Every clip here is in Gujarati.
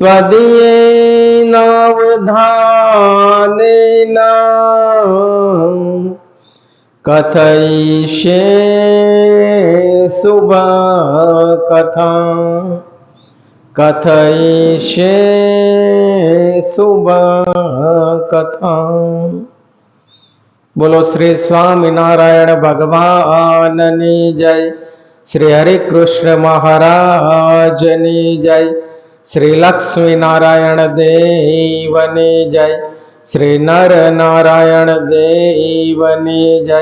त्वदीयेनावधानेन कथयिष्ये शुभकथा कथयिष्ये શુભકથા બોલો શ્રી સ્વામિનારાયણ ભગવાનની જય શ્રી હરિકૃષ્ણ મહારાજની જય શ્રી લક્ષ્મી નારાયણ દેવની જય શ્રી નર નારાયણ દેવની જય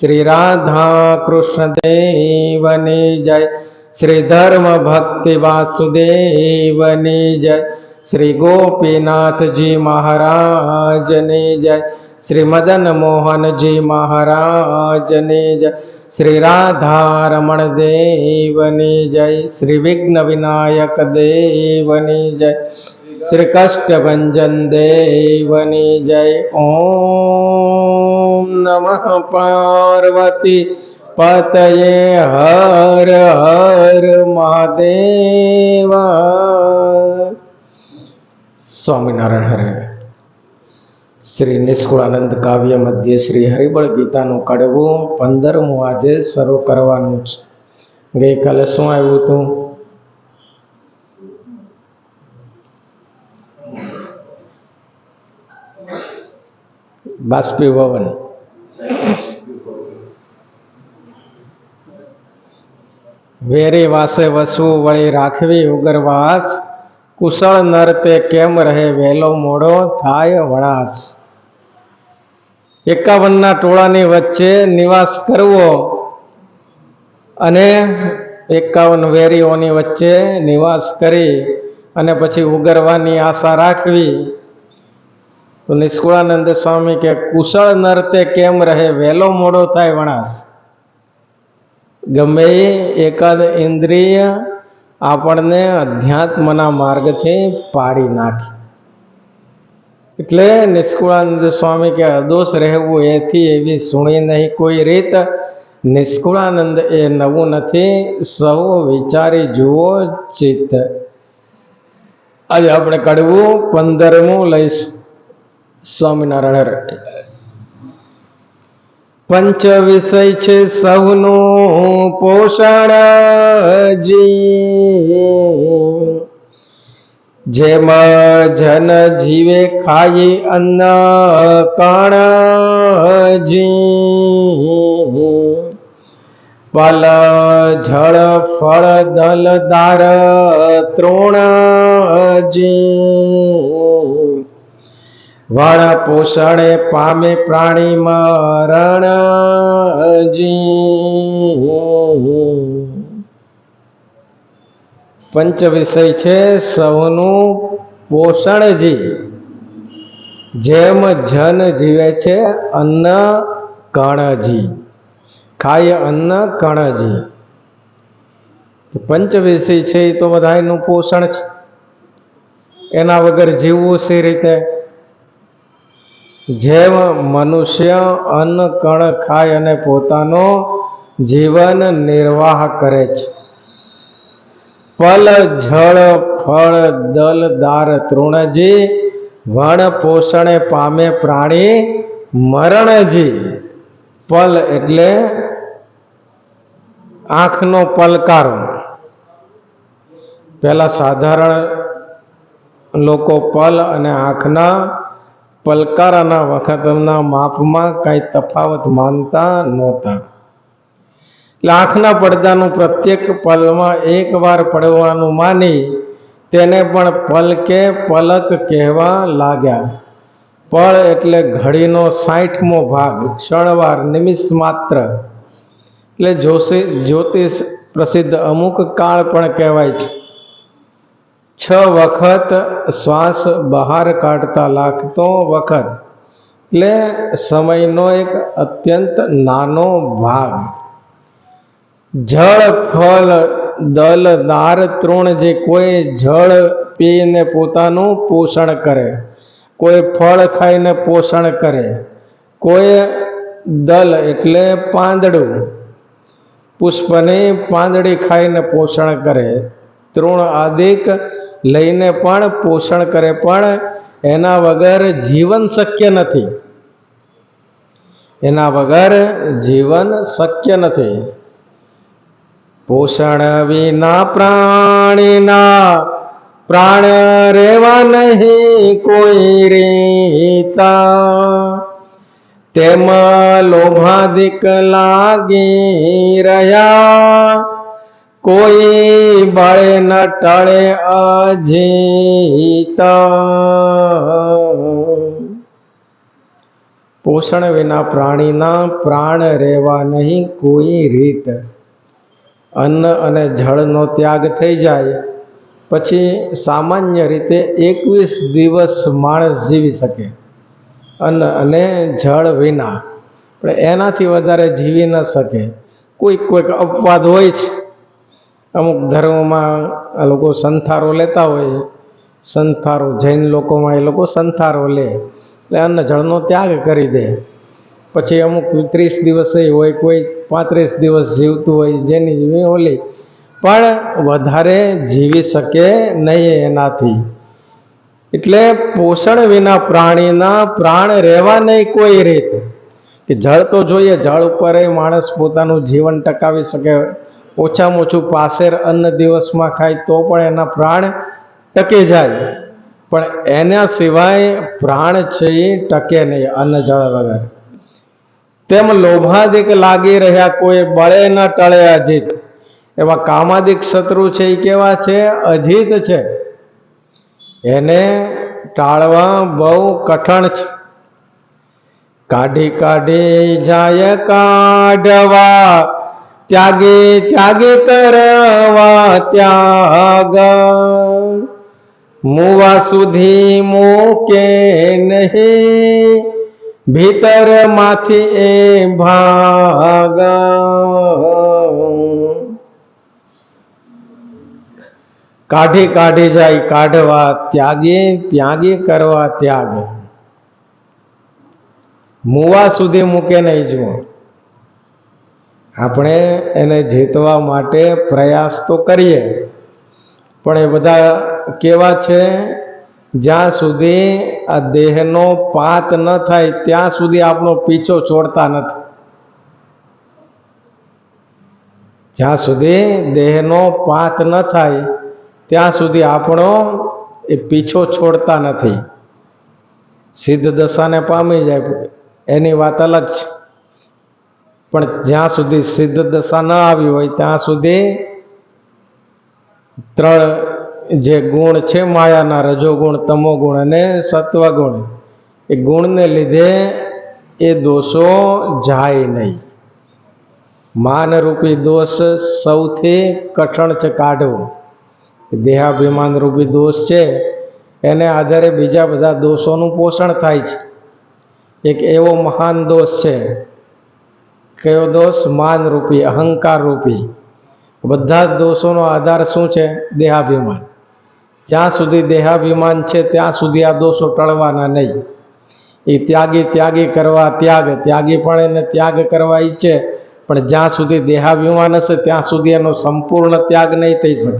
શ્રી રાધા કૃષ્ણ દેવની જય શ્રી ધર્મ ભક્તિ વાસુદેવની જય શ્રી ગોપીનાથજી મહારાજની જય શ્રી મદન મોહનજી મહારાજની જય શ્રી રાધારમણ દેવની જય શ્રી વિઘ્ન વિનાયક દેવની જય શ્રી કષ્ટભંજન દેવની જય. ઓમ નમઃ પાર્વતી પતયે હર હર મહાદેવ. સ્વામિનારાયણ હરે. શ્રી નિષ્કુળાનંદ કાવ્ય મધ્ય શ્રી હરિબળ ગીતાનું કડવું પંદરમું આજે શરૂ કરવાનું છે. ગઈકાલે શું આવ્યું હતું? બાષ્પીભવન. વેરી વાસે વસવું વળી રાખવી ઉગરવાસ. કુશળ નર તે કેમ રહે વહેલો મોડો? થાય વણાસ એકાવનના ટોળાની વચ્ચે નિવાસ કરવો અને એકાવન વેરીઓની વચ્ચે નિવાસ કરી અને પછી ઉગરવાની આશા રાખવી. તો નિષ્કુળાનંદ સ્વામી કે, કુશળ નરતે કેમ રહે? વહેલો મોડો થાય વણાસ. ગમે એકાદ ઇન્દ્રિય આપણને અધ્યાત્મના માર્ગથી પાડી નાખે. એટલે નિષ્કુળાનંદ સ્વામી કે અદોષ રહેવું એથી એવી સુણી નહીં કોઈ રીત. નિષ્કુળાનંદ એ નવું નથી, સૌ વિચારી જુઓ ચિત્ત. આજે આપણે કડવું પંદરમું લઈશું. સ્વામિનારાયણ પંચ વિષય છે સૌનું પોષણ જી જેમાં જન જીવે ખાઈ અન્ન કણજી પલ જળ, ફળ, દલ, દાર તૃણજી વણ પોષણે પામે પ્રાણી મરણજી પંચ વિષય છે સૌનું પોષણજી જેમ જન જીવે છે અન્ન કણજી ખાય અન્ન કણજી પંચ વિષય છે એ તો બધાનું પોષણ છે. એના વગર જીવવું સી રીતે? જેમ મનુષ્ય અન્ન કણ ખાય અને પોતાનો જીવન નિર્વાહ કરે છે. પલ જળ, ફળ, દલ, દાર, તૃણજી, વણ, પોષણે, પામે પ્રાણી, મરણજી. પલ એટલે આંખનો પલકારો. પહેલાં સાધારણ લોકો પલ અને આંખના પલકારાના વખતના માપમાં કાંઈ તફાવત માનતા નહોતા. એટલે આંખના પડદાનું પ્રત્યેક પલમાં એક વાર પડવાનું માની તેને પણ પલ કે પલક કહેવા લાગ્યા. પળ એટલે ઘડીનો સાઠમો ભાગ, ક્ષણવાર, નિમિષ માત્ર. એટલે જ્યોતિષ પ્રસિદ્ધ અમુક કાળ પણ કહેવાય છે. છ વખત શ્વાસ બહાર કાઢતા લાગતો વખત. એટલે સમયનો એક અત્યંત નાનો ભાગ. જળ, ફળ, દલ, દાર, તૃણ જે કોઈ જળ પીને પોતાનું પોષણ કરે, કોઈ ફળ ખાઈને પોષણ કરે, કોઈ દલ એટલે પાંદડું, પુષ્પની પાંદડી ખાઈને પોષણ કરે, તૃણ આદિક લઈને પણ પોષણ કરે, પણ એના વગર જીવન શક્ય નથી. એના વગર જીવન શક્ય નથી. પોષણ વિના પ્રાણીના પ્રાણ રેવા નહીં કોઈ રીતા તેમાં લોભાધિક લાગી રહ્યા. કોઈ બળે ન ટળે અજીતા પોષણ વિના પ્રાણીના પ્રાણ રહેવા નહીં કોઈ રીત. અન્ન અને જળનો ત્યાગ થઈ જાય, પછી સામાન્ય રીતે એકવીસ દિવસ માણસ જીવી શકે. અન્ન અને જળ વિના. પણ એનાથી વધારે જીવી ન શકે. કોઈક કોઈક અપવાદ હોય છે અમુક ધર્મોમાં આ લોકો સંથારો લેતા હોય. સંથારો જૈન લોકોમાં એ લોકો સંથારો લે. એટલે અન્ન જળનો ત્યાગ કરી દે. પછી અમુક ત્રીસ દિવસે હોય, કોઈ પાંત્રીસ દિવસ જીવતું હોય, જેની જીવી ઓલી. પણ વધારે જીવી શકે નહીં એનાથી. એટલે પોષણ વિના પ્રાણીના પ્રાણ રહેવા નહીં કોઈ રીત. કે જળ તો જોઈએ, જળ ઉપર માણસ પોતાનું જીવન ટકાવી શકે. ઓછામાં ઓછું પાસેર અન્ન દિવસમાં ખાય તો પણ એના પ્રાણ ટકી જાય. પણ એના સિવાય પ્રાણ છે એ ટકે નહીં, અન્ન જળ વગર. તેમ લોભાધિક લાગી રહ્યા કોઈ બળે ન ટળે અજીત. એવા કામાદિક શત્રુ છે એ કેવા છે? અજીત છે. એને ટાળવા બહુ કઠણ છે. કાઢી કાઢી જાય કાઢવા, ત્યાગે ત્યાગે કરવા ત્યાગ. મુવા સુધી મૂકે નહીં. ભીતરમાંથી એ ભાગ કાઢી કાઢી જાય, કાઢવા ત્યાગે ત્યાગે, કરવા ત્યાગ. મુવા સુધી મૂકે નહીં જુઓ. આપણે એને જીતવા માટે પ્રયાસ તો કરીએ. પણ એ બધા કેવા છે? જ્યાં સુધી આ દેહનો પાત ન થાય, ત્યાં સુધી આપણો પીછો છોડતા નથી. જ્યાં સુધી દેહનો પાત ન થાય, ત્યાં સુધી આપણો એ પીછો છોડતા નથી. સિદ્ધ દશાને પામી જાય, એની વાત અલગ છે. પણ જ્યાં સુધી સિદ્ધ દશા ન આવી હોય, ત્યાં સુધી ત્રણ જે ગુણ છે માયાના રજોગુણ, તમોગુણ અને સત્વગુણ, એ ગુણને લીધે એ દોષો જાય નહીં. માનરૂપી દોષ સૌથી કઠણ છે કાઢવો. દેહાભિમાન રૂપી દોષ છે, એને આધારે બીજા બધા દોષોનું પોષણ થાય છે. એક એવો મહાન દોષ છે, કયો દોષ? માનરૂપી અહંકાર રૂપી બધા જ દોષોનો આધાર શું છે? દેહાભિમાન. જ્યાં સુધી દેહાભિમાન છે, ત્યાં સુધી આ દોષો ટળવાના નહીં. એ ત્યાગી ત્યાગી કરવા ત્યાગ ત્યાગી પણ એને ત્યાગ કરવા ઈચ્છે, પણ જ્યાં સુધી દેહાભિમાન હશે, ત્યાં સુધી એનો સંપૂર્ણ ત્યાગ નહીં થઈ શકે.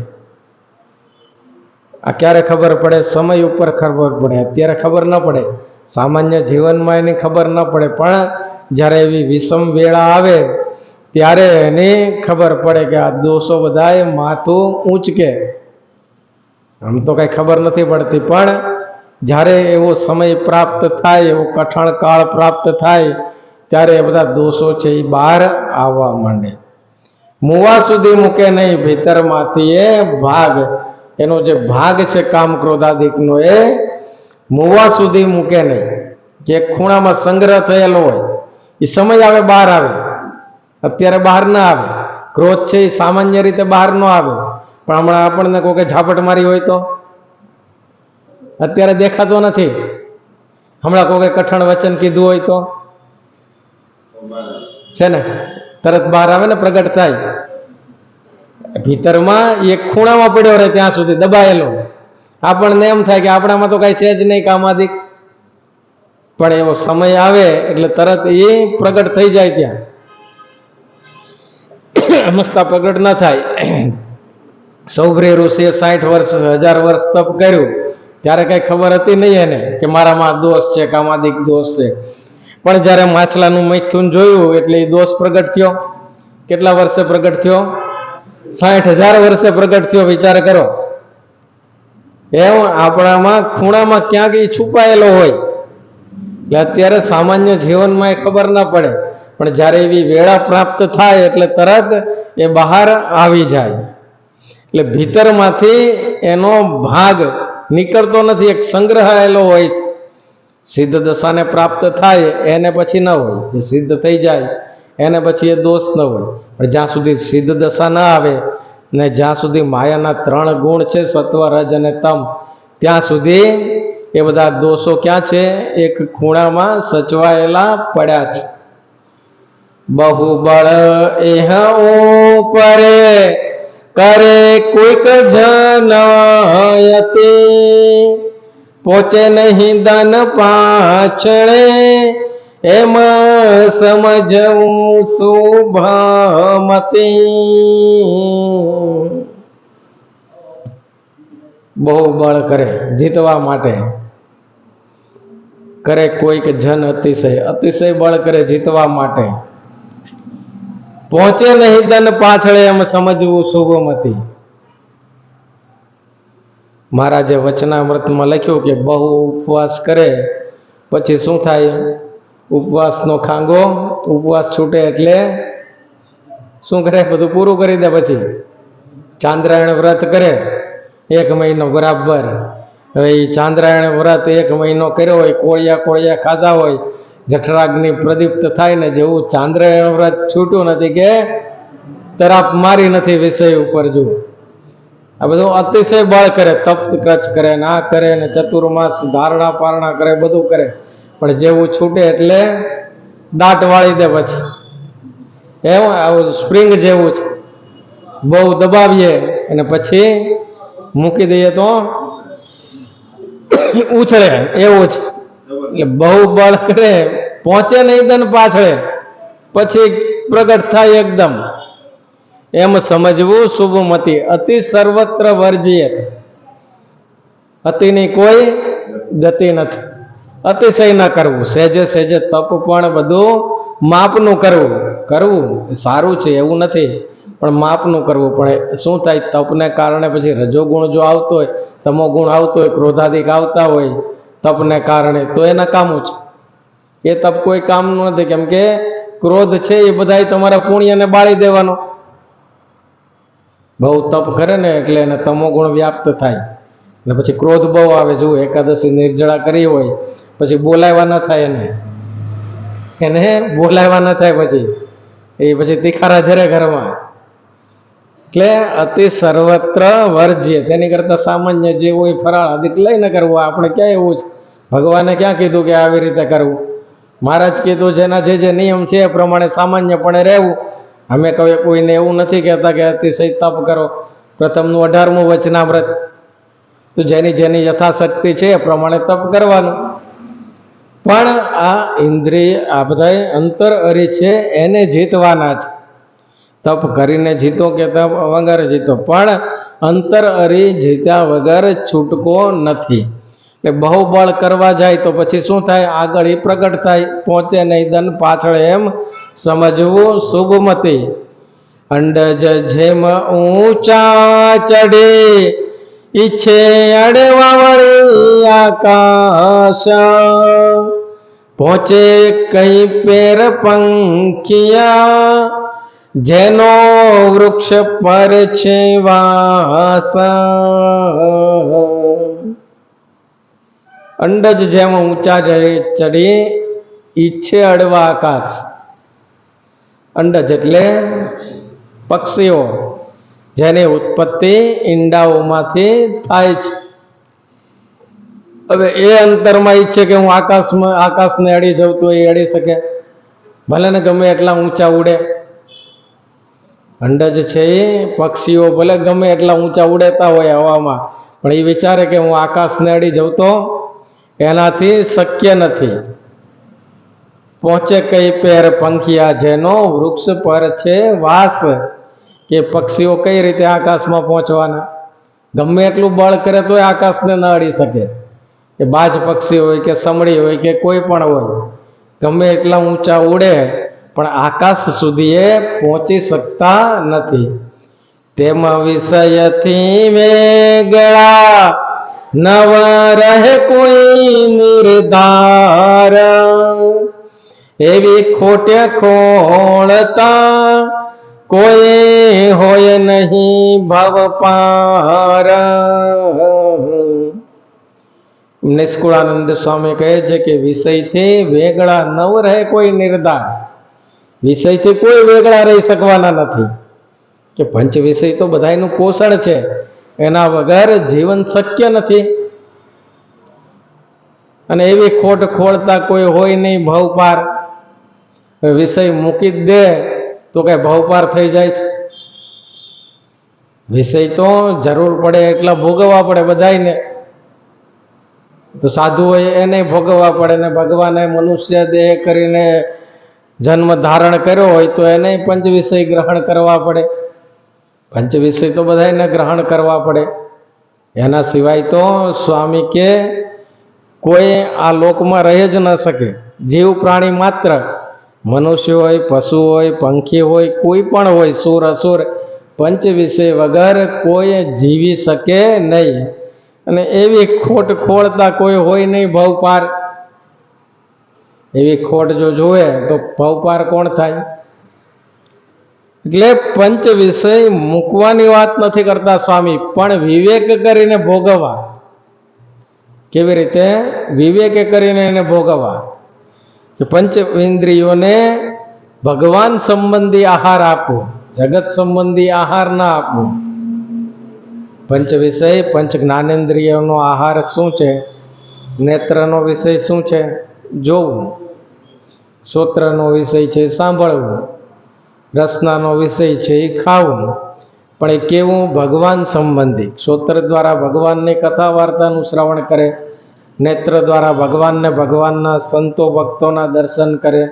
આ ક્યારે ખબર પડે? સમય ઉપર ખબર પડે. અત્યારે ખબર ન પડે. સામાન્ય જીવનમાં એની ખબર ન પડે. પણ જ્યારે એવી વિષમ વેળા આવે, ત્યારે એની ખબર પડે કે આ દોષો બધાએ માથું ઊંચકે. આમ તો કઈ ખબર નથી પડતી, પણ જ્યારે એવો સમય પ્રાપ્ત થાય, એવો કઠણ કાળ પ્રાપ્ત થાય, ત્યારે એ બધા દોષો છે એ બહાર આવવા માંડે. મુવા સુધી મૂકે નહીં, ભીતરમાંથી એ ભાગ, એનો જે ભાગ છે કામ ક્રોધાદિકનો એ મુવા સુધી મૂકે નહીં. જે ખૂણામાં સંગ્રહ થયેલો હોય, એ સમય આવે બહાર આવે. અત્યારે બહાર ના આવે. ક્રોધ છે એ સામાન્ય રીતે બહાર ન આવે. પણ હમણાં આપણને કોઈ ઝાપટ મારી હોય તો? અત્યારે દેખાતો નથી. હમણાં કોઈ કઠણ વચન કીધું હોય તો? છે ને? તરત બહાર આવે ને પ્રગટ થાય. ભીતરમાં એક ખૂણામાં પડ્યો રહે ત્યાં સુધી દબાયેલો. આપણને એમ થાય કે આપણામાં તો કઈ છે જ નહીં કામાદિક. પણ એવો સમય આવે એટલે તરત એ પ્રગટ થઈ જાય ત્યાં. હમસતા પ્રગટ ન થાય. સૌભ્રી ઋષિએ સાઠ વર્ષ, હજાર વર્ષ તપ કર્યું. ત્યારે કઈ ખબર હતી નહીં એને કે મારામાં દોષ છે કામાદિક દોષ છે. પણ જ્યારે માછલાનું મૈથુન જોયું, એટલે એ દોષ પ્રગટ થયો. કેટલા વર્ષે પ્રગટ થયો? સાઠ હજાર વર્ષે પ્રગટ થયો, વિચાર કરો. એમ આપણામાં ખૂણામાં ક્યાંક એ છુપાયેલો હોય. એટલે અત્યારે સામાન્ય જીવનમાં એ ખબર ના પડે. પણ જ્યારે એવી વેળા પ્રાપ્ત થાય, એટલે તરત એ બહાર આવી જાય. એટલે ભીતરમાંથી એનો ભાગ નીકળતો નથી, એક સંગ્રહાયેલો હોય છે. સિદ્ધ દશાને પ્રાપ્ત થાય, એને પછી ન હોય. જે સિદ્ધ થઈ જાય, એને પછી એ દોષ ન હોય. પણ જ્યાં સુધી સિદ્ધ દશા ન આવે ને જ્યાં સુધી માયાના ત્રણ ગુણ છે સત્વ રજ અને તમ, ત્યાં સુધી એ બધા દોષો ક્યાં છે? એક ખૂણામાં સચવાયેલા પડ્યા છે. બહુબળ એહ પરે કરે કોઈક જનાયતે. પહોંચે નહીં દન પાછળે, એમ સમજવું શુભમતી. બહુ બળ કરે જીતવા માટે. કરે કોઈક જન અતિશય અતિશય બળ કરે જીતવા માટે. પહોંચે નહીં ધન પાછળ એમ સમજવું શુભમતી મહારાજે વચનામૃતમાં લખ્યું કે બહુ ઉપવાસ કરે, પછી શું થાય? ઉપવાસનો ખાંગો, ઉપવાસ છૂટે એટલે શું કરે? બધું પૂરું કરી દે પછી. ચાંદ્રાયણ વ્રત કરે, એક મહિનો બરાબર. હવે એ ચાંદ્રાયણ વ્રત એક મહિનો કર્યો હોય, કોળિયા કોળિયા ખાધા હોય જઠરાગ્નિ પ્રદીપ્ત થાય ને જેવું ચાંદ્ર વ્રત છૂટ્યું નથી કે તરાપ મારી નથી વિષય ઉપર જુઓ આ બધું અતિશય બળ કરે, તપ્ત કચ્છ કરે, ને કરે ને ચતુર્માસ ધારણા પારણા કરે, બધું કરે. પણ જેવું છૂટે એટલે દાટ વાળી દે પછી. એવું આવું સ્પ્રિંગ જેવું છે. બહુ દબાવીએ અને પછી મૂકી દઈએ તો ઉછળે, એવું છે. એટલે બહુ બળ કરે, પહોંચે નહીં તને પાછળે, પછી પ્રગટ થાય એકદમ. એમ સમજવું શુભમતી, અતિ સર્વત્ર વર્જીય. અતિની કોઈ ગતિ નથી. અતિશય ન કરવું, સહેજે સહેજે તપ પણ બધું માપનું કરવું. કરવું સારું છે, એવું નથી. પણ માપનું કરવું, પણ શું થાય, તપને કારણે પછી રજોગુણ જો આવતો હોય તમો ગુણ આવતો હોય, ક્રોધાધિક આવતા હોય તપને કારણે. તો એ નકામું છે. એ તપ કોઈ કામનું નથી કેમ કે ક્રોધ છે એ બધાય તમારા પુણ્યને બાળી દેવાનો. બહુ તપ કરે ને એટલે એને તમો ગુણ વ્યાપ્ત થાય. ને પછી ક્રોધ બહુ આવે. જો એકાદશી નિર્જળા કરી હોય, પછી બોલાવ્યા ન થાય એને. એને બોલાવ્યા ન થાય પછી. એ પછી તિખારા જરે ઘરમાં. એટલે અતિ સર્વત્ર વર્જ્ય. તેની કરતા સામાન્ય જે હોય ફરાળ, અધિક લઈને કરવું. આપણે ક્યાં એવું છે ભગવાને ક્યાં કીધું કે આવી રીતે કરવું? મહારાજ કીધું, જેના જે જે નિયમ છે એ પ્રમાણે સામાન્યપણે રહેવું. અમે કહીએ કોઈને એવું નથી કહેતા કે અતિશય તપ કરો. પ્રથમનું અઢારમું વચનાવ્રત તો જેની જેની યથાશક્તિ છે એ પ્રમાણે તપ કરવાનું. પણ આ ઇન્દ્રિય, આ બધા અંતર અરી છે, એને જીતવાના છે. તપ કરીને જીતો કે તપ વગર જીતો. પણ અંતર અરી જીત્યા વગર છૂટકો નથી. એટલે બહુબળ કરવા જાય તો પછી શું થાય? આગળ એ પ્રગટ થાય, પહોંચે નહીં દન પાછળ એમ સમજવું શુભમતી અંડજ જેમ ઊંચા ચડે ઈચ્છે અડવા વળી આકાશ. પહોંચે કઈ પેર પંખિયા, જેનો વૃક્ષ પર છે વાસ. અંડજ જેમ ઊંચા ચડે- ચડી, ઈચ્છે અડવા આકાશ. અંડજ એટલે પક્ષીઓ, જેની ઉત્પત્તિ ઈંડાઓમાંથી થાય છે. હવે એ અંતરમાં ઈચ્છે કે હું આકાશમાં, આકાશને અડી જઉં તો એ અડી શકે. ભલે ને ગમે એટલા ઊંચા ઉડે. અંડજ છે એ પક્ષીઓ ભલે ગમે એટલા ઊંચા ઉડેતા હોય હવામાં, પણ એ વિચારે કે હું આકાશને અડી જઉં તો એનાથી શક્ય નથી. પહોંચે કઈ પેર પંખિયા જેનો વૃક્ષ પર છે વાસ કે પક્ષીઓ કઈ રીતે આકાશમાં પહોંચવાના ગમે એટલું બળ કરે તોય આકાશને ન અડી શકે. કે બાજ પક્ષી હોય કે સમડી હોય કે કોઈ પણ હોય, ગમે એટલા ઊંચા ઉડે, પણ આકાશ સુધી એ પહોંચી શકતા નથી. તેમાં વિષયથી વેગળા નવ રહે કોઈ નિર્ધાર. એવી ખોટે ખોળતા કોઈ હોય નહીં ભવ પાર નિષ્કુળાનંદ સ્વામી કહે છે કે વિષયથી વેગળા નવ રહે કોઈ નિર્ધાર. વિષયથી કોઈ વેગળા રહી શકવાના નથી. કે પંચ વિષય તો બધાનું પોષણ છે. એના વગર જીવન શક્ય નથી. અને એવી ખોટ ખોળતા કોઈ હોય નહીં, ભવપાર. વિષય મૂકી દે તો કઈ ભવ પાર થઈ જાય છે. વિષય તો જરૂર પડે એટલા ભોગવવા પડે બધાયને. તો સાધુ હોય એને ભોગવવા પડે ને ભગવાને મનુષ્ય દેહ કરીને જન્મ ધારણ કર્યો હોય તો એને પંચ વિષય ગ્રહણ કરવા પડે. પંચ વિષય તો બધાને ગ્રહણ કરવા પડે. એના સિવાય તો સ્વામી કે કોઈ આ લોકમાં રહી જ ન શકે. જીવ પ્રાણી માત્ર મનુષ્ય હોય, પશુ હોય, પંખી હોય, કોઈ પણ હોય, સુર, અસુર પંચ વિષય વગર કોઈ જીવી શકે નહીં. અને એવી ખોટ ખોળતા કોઈ હોય નહીં ભવપાર. એવી ખોટ જો જુએ તો ભવપાર કોણ થાય? એટલે પંચ વિષય મૂકવાની વાત નથી કરતા સ્વામી, પણ વિવેક કરીને ભોગવવા. કેવી રીતે? વિવેકે કરીને એને ભોગવવા. કે પંચ ઇન્દ્રિયોને ભગવાન સંબંધી આહાર આપવો જગત સંબંધી આહાર ના આપવો પંચ વિષય, પંચ જ્ઞાનેન્દ્રિયોનો આહાર શું છે? નેત્રનો વિષય શું છે? જોવું. શ્રોત્રનો વિષય છે, સાંભળવું. રસનાનો વિષય છે એ ખાવું. પણ એ કેવું? ભગવાન સંબંધી શ્રોત્ર દ્વારા ભગવાનની કથા વાર્તાનું શ્રવણ કરે. નેત્ર દ્વારા ભગવાનને ભગવાનના સંતો ભક્તોના દર્શન કરે.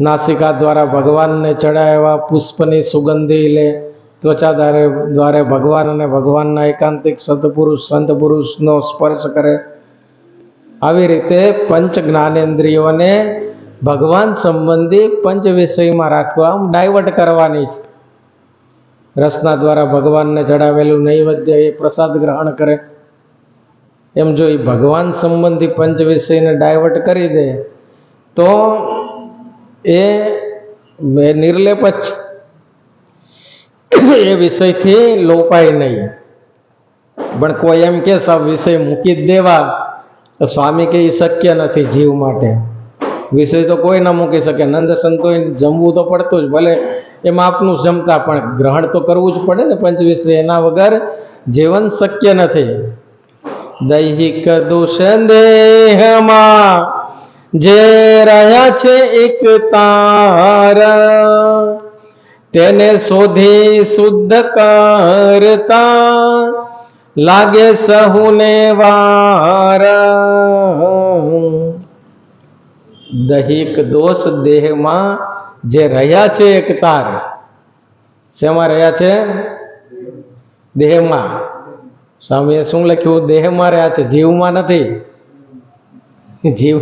નાસિકા દ્વારા ભગવાનને ચડાવ્યા, પુષ્પની સુગંધી લે. ત્વચા દ્વારે દ્વારે ભગવાન અને ભગવાનના એકાંતિક સતપુરુષ સંત પુરુષનો સ્પર્શ કરે. આવી રીતે પંચ જ્ઞાનેન્દ્રિયોને ભગવાન સંબંધી પંચ વિષયમાં રાખવા ડાયવર્ટ કરવાની છે રસના દ્વારા ભગવાનને ચડાવેલું નૈવેદ્ય એ પ્રસાદ ગ્રહણ કરે. એમ જો એ ભગવાન સંબંધી પંચ વિષયને ડાયવર્ટ કરી દે, તો એ નિર્લેપ જ. એ વિષયથી લોપાય નહીં. પણ કોઈ એમ કે સબ વિષય મૂકી દેવા, તો સ્વામી કે એ શક્ય નથી જીવ માટે. વિષય તો કોઈ ના મૂકી શકે. નંદ સંતોએ જમવું તો પડતું જ, ભલે એમાં આપનું જમતા, પણ ગ્રહણ તો કરવું જ પડે ને પંચ વિષય એના વગર જીવન શક્ય નથી. દૈહિક દોષ દેહમાં જે રહ્યા છે એક તાર, તેને શોધી શુદ્ધ કરતા લાગે સહુને વાર. દૈહિક દોષ દેહમાં જે રહ્યા છે એક તાર, શેમાં રહ્યા છે? દેહમાં. સ્વામીએ શું લખ્યું? દેહમાં રહ્યા છે, જીવમાં નથી. જીવ,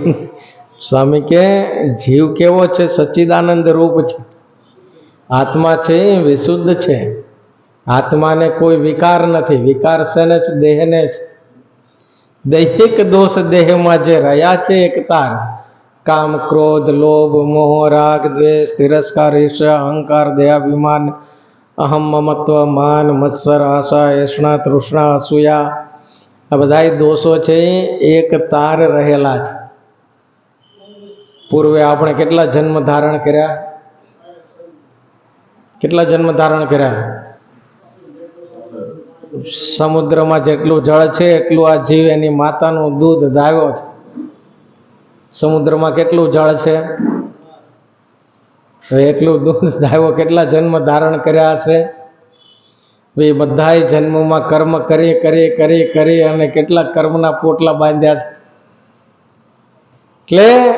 સ્વામી કે જીવ કેવો છે? સચ્ચિદાનંદ રૂપ છે. આત્મા છે, વિશુદ્ધ છે. આત્માને કોઈ વિકાર નથી. વિકાર શેને છે? દેહને છે. દૈહિક દોષ દેહમાં જે રહ્યા છે એક તાર કામ, ક્રોધ, લોભ, મોહ, રાગ, દ્વેષ, તિરસ્કાર ઈર્ષા અહંકાર દયાભિમાન અહમ, મમત્વ, માન, મત્સર, આશા એષ્ણા તૃષ્ણા, અસૂયા. આ બધા દોષો છે એક તાર રહેલા છે પૂર્વે આપણે કેટલા જન્મ ધારણ કર્યા? કેટલા જન્મ ધારણ કર્યા? સમુદ્રમાં જેટલું જળ છે એટલું આ જીવ એની માતાનું દૂધ દાવ્યો છે. સમુદ્રમાં કેટલું જળ છે? એટલું દૂધ દાવ્યો કેટલા જન્મ ધારણ કર્યા હશે? એ બધાય જન્મમાં કર્મ કરી કરી કરી કરી અને કેટલા કર્મના પોટલા બાંધ્યા છે. એટલે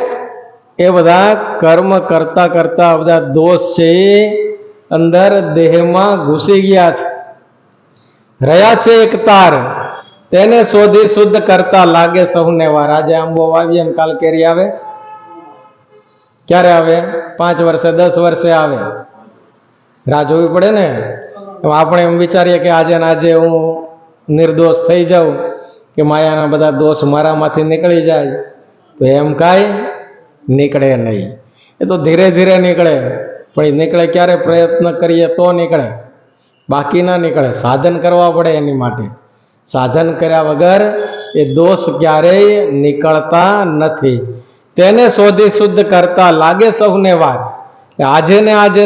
એ બધા કર્મ કરતા કરતા બધા દોષ છે એ અંદર દેહમાં ઘૂસી ગયા છે. રહ્યા છે એક તાર. તેને શોધી શુદ્ધ કરતા લાગે સૌને વાર. આજે આંબો વાવીએ કાલ કેરી આવે. ક્યારે આવે? પાંચ વર્ષે, દસ વર્ષે આવે. રાહ જોવી પડે ને? આપણે એમ વિચારીએ કે આજે ને આજે હું નિર્દોષ થઈ જાઉં કે માયાના બધા દોષ મારામાંથી નીકળી જાય. તો એમ કાંઈ નીકળે નહીં. એ તો ધીરે ધીરે નીકળે. પણ એ નીકળે ક્યારે પ્રયત્ન કરીએ તો નીકળે. બાકી ના નીકળે. સાધન કરવા પડે એની માટે. સાધન કર્યા વગર એ દોષ ક્યારેય નીકળતા નથી. તેને શોધી શુદ્ધ કરતા લાગે સૌને વાત આજે ને આજે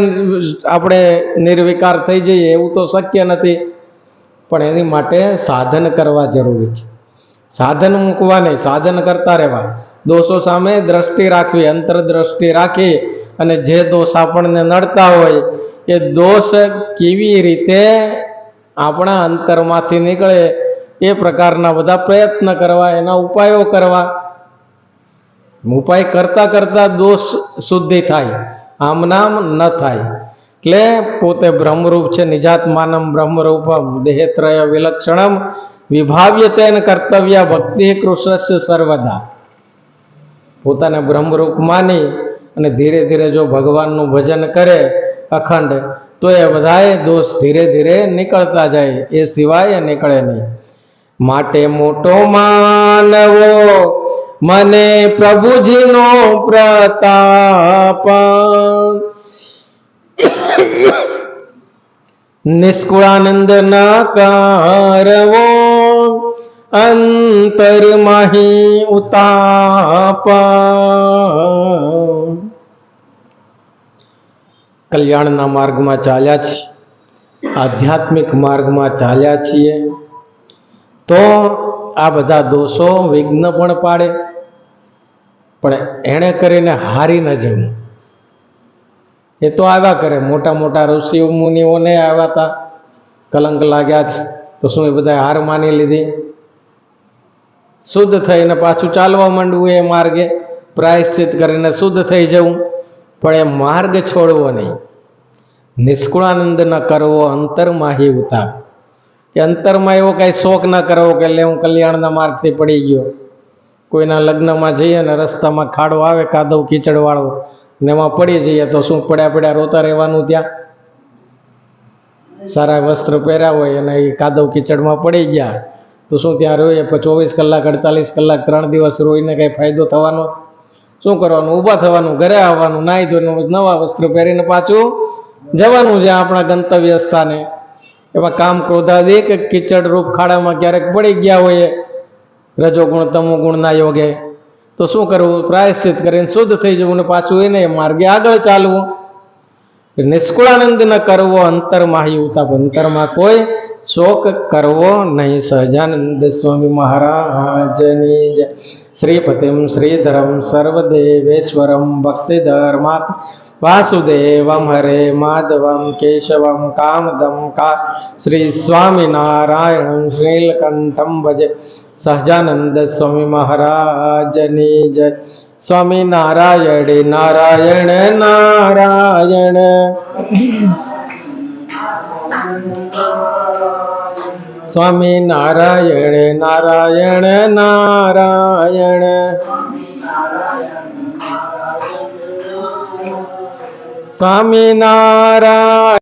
આપણે નિર્વિકાર થઈ જઈએ એવું તો શક્ય નથી. પણ એની માટે સાધન કરવા જરૂરી છે. સાધન મૂકવા નહીં, સાધન કરતા રહેવા. દોષો સામે દ્રષ્ટિ રાખવી, અંતરદ્રષ્ટિ રાખી અને જે દોષ આપણને નડતા હોય એ દોષ કેવી રીતે આપણા અંતરમાંથી નીકળે એ પ્રકારના બધા પ્રયત્ન કરવા, એના ઉપાયો કરવા. ઉપાય કરતા કરતા દોષ શુદ્ધિ થાય, આમ નામ ન થાય. એટલે પોતે બ્રહ્મરૂપ છે, નિજાત્માનમ બ્રહ્મરૂપમ, દેહત્રય વિલક્ષણમ, વિભાવ્ય તેન કર્તવ્ય ભક્તિ કૃષ્ણ સર્વદા. પોતાને બ્રહ્મરૂપ માની અને ધીરે ધીરે જો ભગવાનનું ભજન કરે અખંડ, તો એ બધાએ દોષ ધીરે ધીરે નીકળતા જાય, એ સિવાય નીકળે નહીં. માટે મોટો માનવો, મને પ્રભુજીનો પ્રતાપ. નિષ્કુળાનંદ ના કારવો, અંતર માહી ઉતાપ. કલ્યાણના માર્ગમાં ચાલ્યા છીએ, આધ્યાત્મિક માર્ગમાં ચાલ્યા છીએ. તો આ બધા દોષો વિઘ્ન પણ પાડે. પણ એણે કરીને હારી ન જવું. એ તો આવ્યા કરે. મોટા મોટા ઋષિ મુનિઓને આવ્યા હતા. કલંક લાગ્યા છે તો શું એ બધા હાર માની લીધી? શુદ્ધ થઈને પાછું ચાલવા માંડવું એ માર્ગે. પ્રાયશ્ચિત કરીને શુદ્ધ થઈ જવું. પણ એ માર્ગ છોડવો નહીં. નિષ્કુળાનંદ ન કરવો અંતરમાહી ઉતાર. કે અંતરમાં એવો કાંઈ શોખ ન કરવો કે લે હું કલ્યાણના માર્ગથી પડી ગયો. કોઈના લગ્નમાં જઈએ ને રસ્તામાં ખાડો આવે, કાદવ કીચડવાળો, ને એમાં પડી જઈએ તો શું પડ્યા પડ્યા રોતા રહેવાનું ત્યાં? સારા વસ્ત્ર પહેર્યા હોય અને એ કાદવ કીચડમાં પડી ગયા. તો શું ત્યાં રોઈએ? ચોવીસ કલાક, અડતાલીસ કલાક, ત્રણ દિવસ રોઈને કંઈ ફાયદો થવાનો? શું કરવાનું? ઊભા થવાનું, ઘરે આવવાનું, નાહી ધોઈને નવા વસ્ત્ર પહેરીને પાછું જવાનું છે આપણા ગંતવ્ય સ્થાને. એમાં કામ ક્રોધાદિક કીચડ રૂપ ખાડામાં ક્યારેક પડી ગયા હોય રજોગુણ તમો ગુણના યોગે. તો શું કરવું? પ્રાયશ્ચિત કરીને શુદ્ધ થઈ જવું ને પાછું એને માર્ગે આગળ ચાલવું. નિષ્કુળાનંદ ન કરવો અંતરમાહી ઉતાપ. અંતરમાં કોઈ શોક કરવો નહીં સહજાનંદ સ્વામી મહારાજની જય. શ્રીધરમ સર્વદેવેશ્વરમ ભક્તિધર્માત વાસુદેવમ હરે માધવમ કેશવમ કામદમ કા શ્રી સ્વામિનારાયણમ શ્રીલકંઠમ ભજે સહજાનંદ સ્વામી મહારાજની જય સ્વામી નારાયણ નારાયણ નારાયણ સ્વામી નારાયણ નારાયણ નારાયણ સ્વામી નારાયણ